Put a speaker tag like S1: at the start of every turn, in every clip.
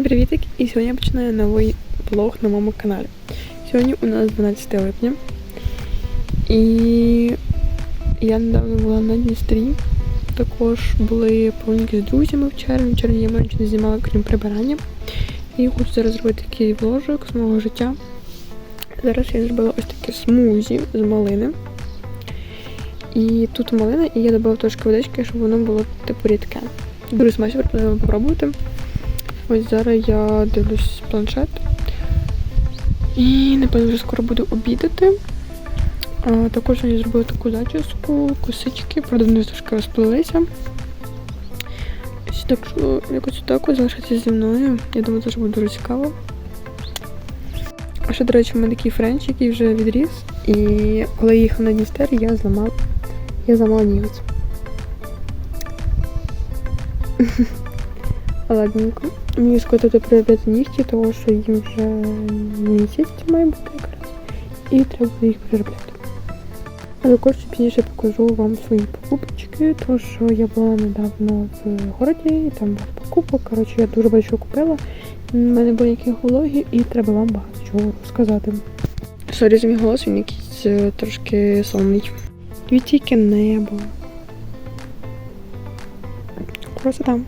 S1: Всім привітик! І сьогодні я починаю новий влог на моєму каналі. Сьогодні у нас 12 липня. І я недавно була на Дністрі. Також були повніки з друзями в червні. В червні я менше не знімала, крім прибирання. І хочу зараз зробити такий вложок з мого життя. Зараз я зробила ось таке смузі з малини. І тут малина, і я додала трошки водички, щоб воно було типу рідке. Дуже смачно пропоную попробувати. Ось зараз я дивлюсь планшет. І напевно вже скоро буду обідати. А, також я зробила таку зачіску, косички, правда, вони трошки розплилися. Так що якось так ось залишиться зі мною. Я думаю, це ж буде дуже цікаво. А ще, до речі, у мене такий френч, який вже відріс. І коли я їхала на Дністер, я зламала, я зламала ніготь. Ладненько. Мені скотити приробити нігті, тому що їм вже місяць має бути якраз. І треба їх переробляти. А також пізніше покажу вам свої покупочки, тому що я була недавно в городі, і там був покупок. Коротше, я дуже багато купила. У мене були якісь влоги, і треба вам багато чого розказати. Сорі за мій голос, він якийсь е, трошки сонний. Дивіться, яке небо. Красота.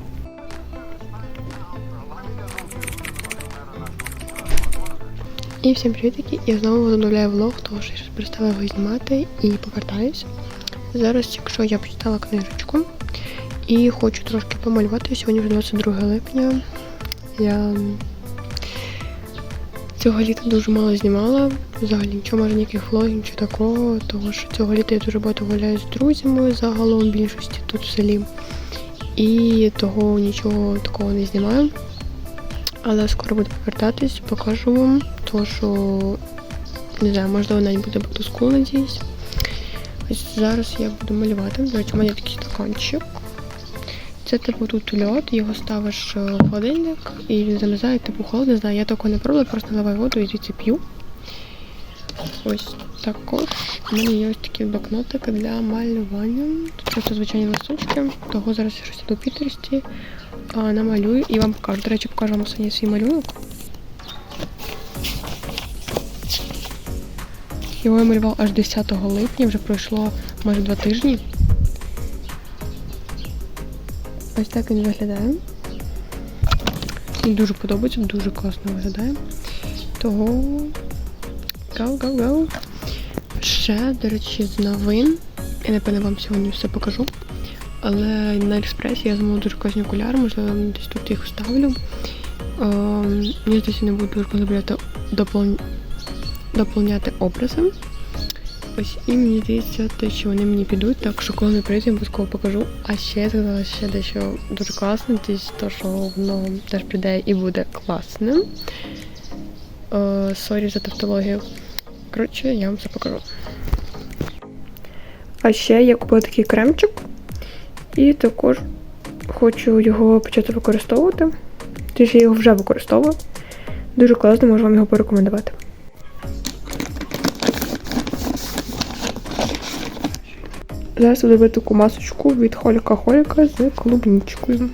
S1: І всім привітки! Я знову возобновляю влог, тому що я перестала його знімати і повертаюсь. Зараз, якщо я почитала книжечку і хочу трошки помалювати, сьогодні вже 22 липня. Я цього літа дуже мало знімала. Взагалі нічого, може ніяких влогів, нічого такого, тому що цього літа я дуже багато гуляю з друзями загалом більшості тут в селі. І того нічого такого не знімаю. Але скоро буду повертатись, покажу вам, то що не знаю, можливо, навіть буде батуску, надіюсь. Ось зараз я буду малювати. До речі, у мене такий стаканчик. Це типу тут льод, його ставиш в холодильник і він замерзає, типу холод, не знаю, я такого не пробувала, просто наливаю воду і звідси п'ю. Ось також у мене є ось такі блокнотики для малювання. Тут просто звичайні листочки, того зараз я щось до Пітерсті а, намалюю і вам покажу. До речі, покажу вам останній свій малюнок. Його я малював аж 10 липня, вже пройшло майже два тижні. Ось так він виглядає. Мені дуже подобається, дуже класно виглядає. Того go. Ще, до речі, з новин. Я напевно вам сьогодні все покажу. Але на Аліекспресі я замовила дуже класні окуляри, можливо, десь тут їх вставлю. Е, мені здається, не буду дуже розробляти доповняти образи. Ось і мені здається, те, що вони мені підуть, так що коли не прийду, я обов'язково покажу. А ще я сказала ще дещо дуже класне, то, що воно теж прийде і буде класним. Е, Сорі за тавтологію. Коротше, я вам все покажу. А ще я купила такий кремчик. І також хочу його почати використовувати. Тож я його вже використовую. Дуже класно, можу вам його порекомендувати. Зараз буду таку масочку від Холіка Холіка з клубничкою.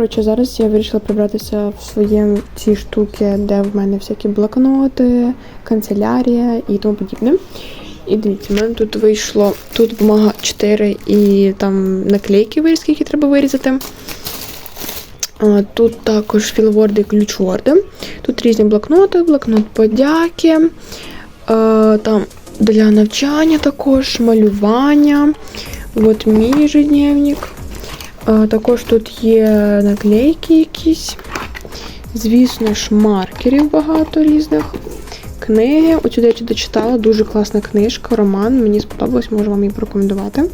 S1: Коротше, зараз я вирішила прибратися в своєму цій штуки, де в мене всякі блокноти, канцелярія і тому подібне. І дивіться, в мене тут вийшло тут бумага 4 і там наклейки вирізки, які треба вирізати. Тут також філворди і ключворди. Тут різні блокноти, блокнот подяки, там для навчання також, малювання. От мій ежедневник. Також тут є наклейки якісь. Звісно ж, маркерів багато різних. Книги. Оцю речі дочитала, дуже класна книжка, роман. Мені сподобалось, можу вам її порекомендувати.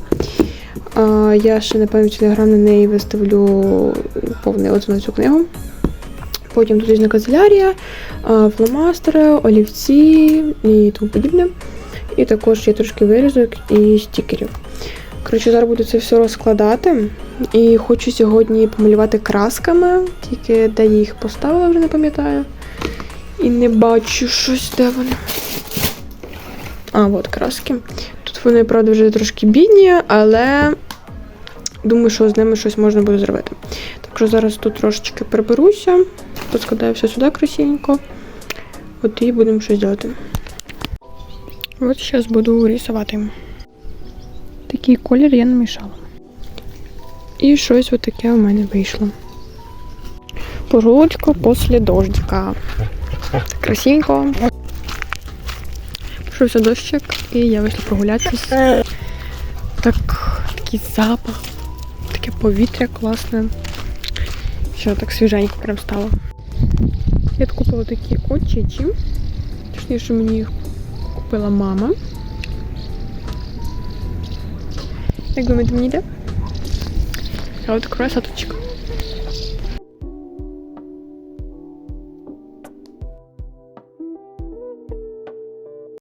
S1: Я ще, напевно, в телеграм на неї виставлю повний отзыв на цю книгу. Потім тут різна канцелярія, фломастери, олівці і тому подібне. І також є трошки вирізок і стікерів. Коротше, зараз буду це все розкладати. І хочу сьогодні помалювати красками, тільки де я їх поставила, вже не пам'ятаю. І не бачу щось, де вони. А, от краски. Тут Вони, правда, вже трошки бідні, але думаю, що з ними щось можна буде зробити. Так що зараз тут трошечки приберуся, поскладаю все сюди красивенько. От і будемо щось робити. От зараз буду рисувати. Такий колір я намішала. І щось отаке у мене вийшло. Прогулочка після дождика. Красивенько. Пішовся дощик, і я вийшла прогулятися. Так, такий запах, таке повітря класне. Що так свіженько прям стало. Я купила такі очічі. Точніше, мені їх купила мама. Як думаєте, мені йде? А от красоточка.